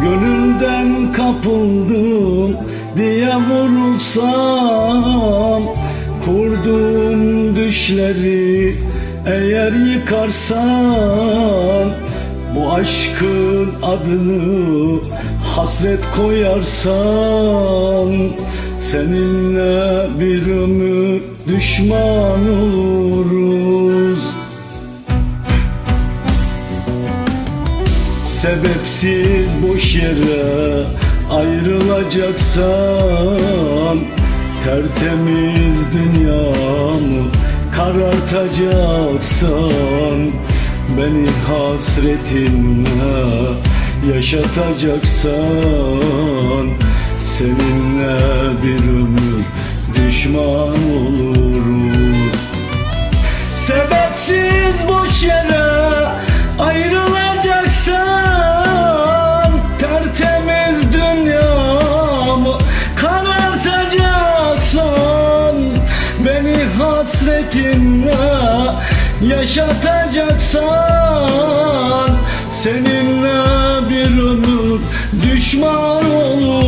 Gönülden kapıldım diye vurulsam Kurduğum düşleri eğer yıkarsan Bu aşkın adını hasret koyarsan Seninle bir ömür düşman oluruz. Sebepsiz boş yere ayrılacaksan Tertemiz dünyamı karartacaksan Beni hasretinle yaşatacaksan Seninle bir ömür düşman hasretinle yaşatacaksan Seninle bir ömür düşman oluruz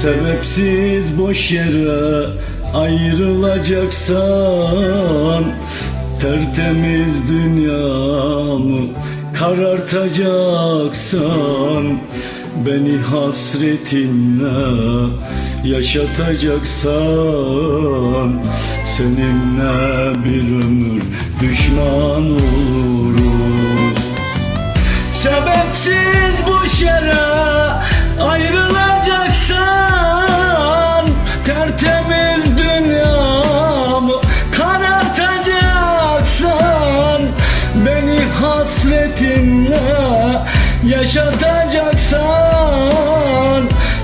Sebepsiz boş yere ayrılacaksan Tertemiz dünyamı karartacaksan Beni hasretinle yaşatacaksan Seninle bir ömür düşman oluruz yaşatacaksan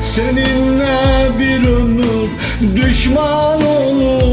Seninle bir ömür düşman oluruz